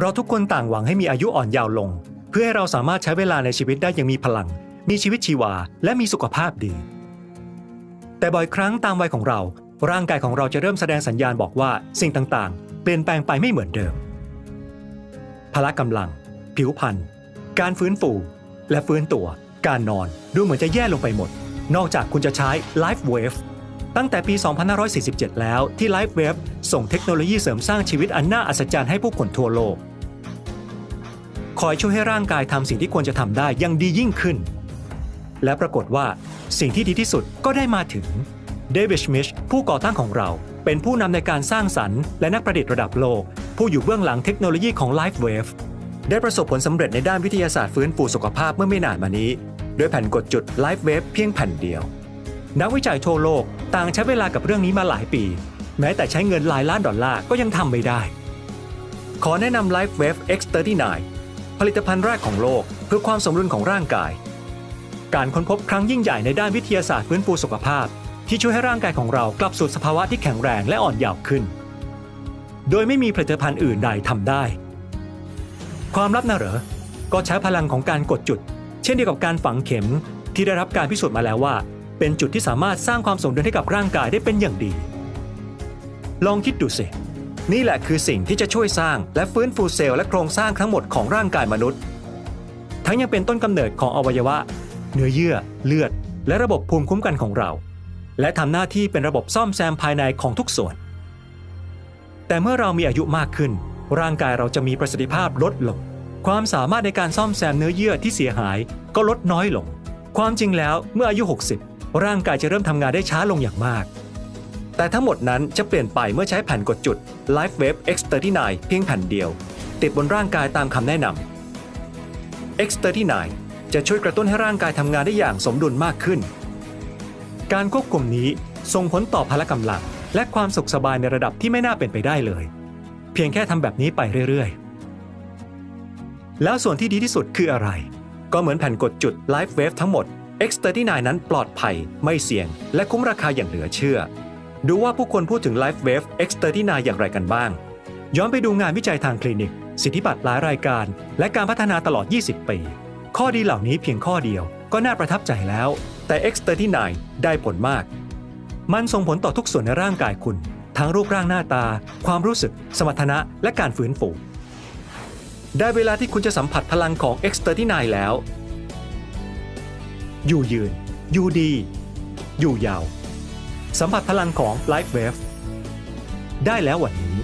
เราทุกคนต่างหวังให้มีอายุอ่อนยาวลง เพื่อให้เราสามารถใช้เวลาในชีวิตได้อย่างมีพลัง มีชีวิตชีวา และมีสุขภาพดี แต่บ่อยครั้งตามวัยของเรา ร่างกายของเราจะเริ่มแสดงสัญญาณบอกว่าสิ่งต่างๆ เปลี่ยนแปลงไปไม่เหมือนเดิม พละกำลัง ผิวพรรณการฟื้นฟู และฟื้นตัว การนอนดูเหมือนจะแย่ลงไปหมด นอกจากคุณจะใช้ Life Wave ตั้งแต่ปี 2547 แล้วที่ Life Wave ส่งเทคโนโลยีเสริมสร้างชีวิตอันน่าอัศจรรย์ให้ผู้คนทั่วโลก คอยช่วยให้ร่างกายทำสิ่งที่ควรจะทำได้ยังดียิ่งขึ้น และปรากฏว่าสิ่งที่ดีที่สุดก็ได้มาถึงเดวิดมิชผู้ก่อตั้งของเรา เป็นผู้นำในการสร้างสรรค์และนักประดิษฐ์ระดับโลก ผู้อยู่เบื้องหลังเทคโนโลยีของ Life Wave ได้ประสบผลสำเร็จในด้านวิทยาศาสตร์ฟื้นฟูสุขภาพเมื่อไม่นานมานี้ ด้วยแผ่นกดจุด Life Wave เพียงแผ่นเดียว นักวิจัยทั่วโลกต่างใช้เวลากับเรื่องนี้มาหลายปี แม้แต่ใช้เงินหลายล้านดอลลาร์ก็ยังทำไม่ได้ ขอแนะนำ Life Wave X39 ผลิตภัณฑ์แรกของโลกเพื่อความสมดุลของร่างกาย การค้นพบครั้งยิ่งใหญ่ในด้านวิทยาศาสตร์ฟื้นฟูสุขภาพ ที่ช่วยให้ร่างกายของเรากลับสู่สภาวะที่แข็งแรงและอ่อนเยาว์ขึ้น โดยไม่มีผลิตภัณฑ์อื่นใดทำได้ ความลับน่ะเหรอก็ใช้พลังของการกดจุด เช่นเดียวกับการฝังเข็มที่ได้รับการพิสูจน์มาแล้วว่า เป็นจุดที่สามารถสร้างความสมดุลให้กับร่างกายได้เป็นอย่างดี ลองคิดดูสิ นี่แหละคือสิ่งที่จะช่วยสร้างและฟื้นฟูเซลล์และโครงสร้างทั้งหมดของร่างกายมนุษย์ ทั้งยังเป็นต้นกำเนิดของอวัยวะ เนื้อเยื่อ เลือด และระบบภูมิคุ้มกันของเรา และทำหน้าที่เป็นระบบซ่อมแซมภายในของทุกส่วน แต่เมื่อเรามีอายุมากขึ้น ร่างกายเราจะมีประสิทธิภาพลดลง ความสามารถในการซ่อมแซมเนื้อเยื่อที่เสียหายก็ลดน้อยลง ความจริงแล้วเมื่ออายุ 60 ร่างกายจะเริ่มทำงานได้ช้าลงอย่างมาก แต่ทั้งหมดนั้นจะเปลี่ยนไปเมื่อใช้แผ่นกดจุด Life Wave X39 เพียงแผ่นเดียว ติดบนร่างกายตามคำแนะนำ X39 จะช่วยกระตุ้นให้ร่างกายทำงานได้อย่างสมดุลมากขึ้น การควบคุมนี้ส่งผลต่อพละกำลัง และความสุขสบายในระดับที่ไม่น่าเป็นไปได้เลย เพียงแค่ทำแบบนี้ไปเรื่อยๆ แล้วส่วนที่ดีที่สุดคืออะไร ก็เหมือนแผ่นกดจุด Life Wave ทั้งหมด X39 นั้นปลอดภัย ไม่เสี่ยง และคุ้มราคาอย่างเหลือเชื่อ ดูว่าผู้คนพูดถึง Life Wave X39 อย่างไรกันบ้าง ย้อนไปดูงานวิจัยทางคลินิก สิทธิบัตรหลายรายการ และการพัฒนาตลอด 20 ปี ข้อดีเหล่านี้เพียงข้อเดียว ก็น่าประทับใจแล้ว แต่ X39 ได้ผลมาก มันส่งผลต่อทุกส่วนในร่างกายคุณ ทั้งรูปร่างหน้าตา ความรู้สึก สมรรถนะ และการฟื้นฟูได้เวลาที่คุณจะสัมผัสพลังของ X39 แล้ว อยู่ยืน อยู่ดี อยู่ยาว สัมผัสพลังของ Life Wave ได้แล้ววันนี้